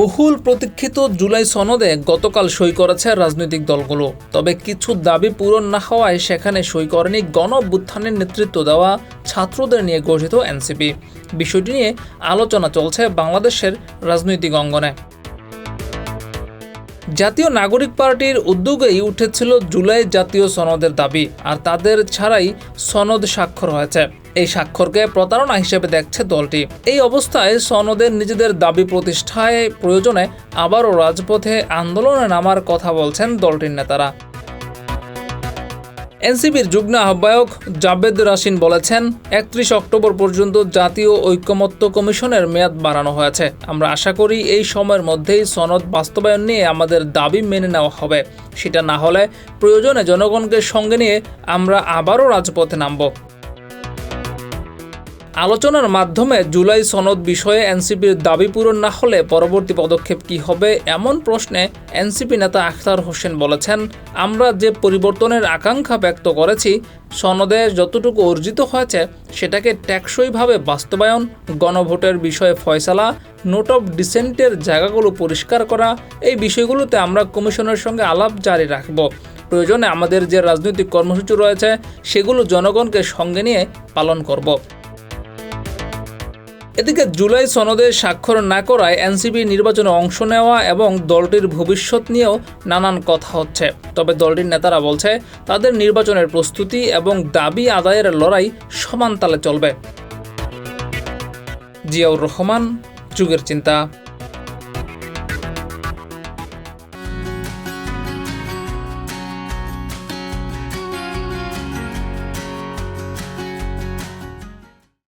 বহুল প্রতীক্ষিত জুলাই সনদে গতকাল সই করেছে রাজনৈতিক দলগুলো। তবে কিছু দাবি পূরণ না হওয়ায় সেখানে সই করেনি গণ নেতৃত্ব দেওয়া ছাত্রদের নিয়ে গঠিত এনসিপি। বিষয়টি নিয়ে আলোচনা চলছে বাংলাদেশের রাজনৈতিক অঙ্গনে। জাতীয় নাগরিক পার্টির উদ্যোগেই উঠেছিল জুলাই জাতীয় সনদের দাবি, আর তাদের ছাড়াই সনদ স্বাক্ষর হয়েছে। এই স্বাক্ষরকে প্রতারণা হিসেবে দেখছে দলটি। এই অবস্থায় সনদের নিজেদের দাবি প্রতিষ্ঠায় প্রয়োজনে আবারও রাজপথে আন্দোলনে নামার কথা বলছেন দলটির নেতারা। এনসিপির যুগ্ম আহ্বায়ক জাবেদ রাশিন বলেছেন, একত্রিশ অক্টোবর পর্যন্ত জাতীয় ঐক্যমত্য কমিশনের মেয়াদ বাড়ানো হয়েছে। আমরা আশা করি এই সময়ের মধ্যেই সনদ বাস্তবায়ন নিয়ে আমাদের দাবি মেনে নেওয়া হবে। সেটা না হলে প্রয়োজনে জনগণকে সঙ্গে নিয়ে আমরা আবারও রাজপথে নামব। আলোচনার মাধ্যমে জুলাই সনদ বিষয়ে এনসিপির দাবি পূরণ না হলে পরবর্তী পদক্ষেপ কি হবে এমন প্রশ্নে এনসিপি নেতা আখতার হোসেন বলেছেন, আমরা যে পরিবর্তনের আকাঙ্ক্ষা ব্যক্ত করেছি, সনদে যতটুকু অর্জিত হয়েছে, সেটাকে টেকসইভাবে বাস্তবায়ন, গণভোটের বিষয়ে ফয়সালা, নোট অফ ডিসেন্টের জায়গাগুলো পরিষ্কার করা, এই বিষয়গুলোতে আমরা কমিশনের সঙ্গে আলাপ জারি রাখব। প্রয়োজনে আমাদের যে রাজনৈতিক কর্মসূচি রয়েছে, সেগুলো জনগণকে সঙ্গে নিয়ে পালন করব। এদিকে জুলাই সনদে স্বাক্ষর না করায় এনসিপি নির্বাচনে অংশ নেওয়া এবং দলটির ভবিষ্যৎ নিয়েও নানান কথা হচ্ছে। তবে দলটির নেতারা বলছে, তাদের নির্বাচনের প্রস্তুতি এবং দাবি আদায়ের লড়াই সমান তালে চলবে। জিয়াউর রহমান, যুগের চিন্তা।